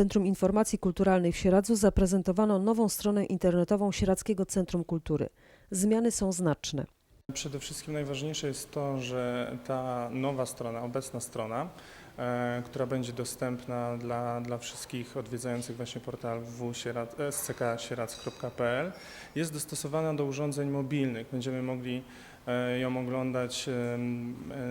Centrum Informacji Kulturalnej w Sieradzu zaprezentowano nową stronę internetową Sieradzkiego Centrum Kultury. Zmiany są znaczne. Przede wszystkim najważniejsze jest to, że ta nowa strona, obecna strona, e, która będzie dostępna dla, dla wszystkich odwiedzających właśnie portal www.sckSieradz.pl jest dostosowana do urządzeń mobilnych. Będziemy mogli e, ją oglądać e,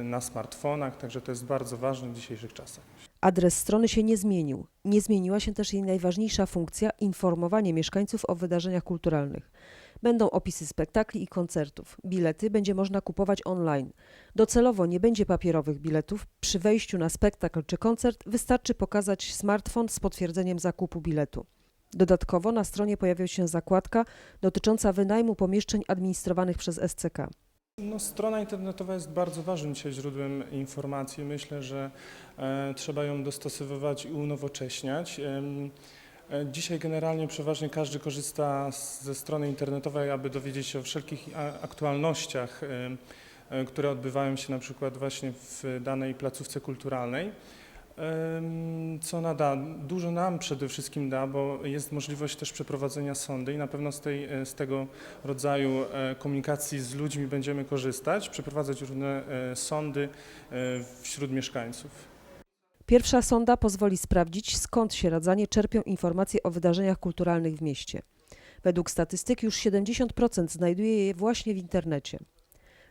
na smartfonach, także to jest bardzo ważne w dzisiejszych czasach. Adres strony się nie zmienił. Nie zmieniła się też jej najważniejsza funkcja informowanie mieszkańców o wydarzeniach kulturalnych. Będą opisy spektakli i koncertów. Bilety będzie można kupować online. Docelowo nie będzie papierowych biletów. Przy wejściu na spektakl czy koncert wystarczy pokazać smartfon z potwierdzeniem zakupu biletu. Dodatkowo na stronie pojawi się zakładka dotycząca wynajmu pomieszczeń administrowanych przez SCK. No, strona internetowa jest bardzo ważnym dzisiaj źródłem informacji. Myślę, że e, trzeba ją dostosowywać i unowocześniać. E, Dzisiaj generalnie przeważnie każdy korzysta z- ze strony internetowej, aby dowiedzieć się o wszelkich a- aktualnościach, e, które odbywają się na przykład właśnie w danej placówce kulturalnej. Co nada? Dużo nam przede wszystkim da, bo jest możliwość też przeprowadzenia sądy i na pewno z, tej, e, z tego rodzaju e, komunikacji z ludźmi będziemy korzystać, przeprowadzać różne e, sądy wśród mieszkańców. Pierwsza sonda pozwoli sprawdzić, skąd sieradzanie czerpią informacje o wydarzeniach kulturalnych w mieście. Według statystyk już 70% znajduje je właśnie w internecie.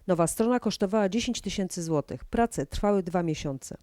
Nowa strona kosztowała 10 tysięcy złotych. Prace trwały dwa miesiące.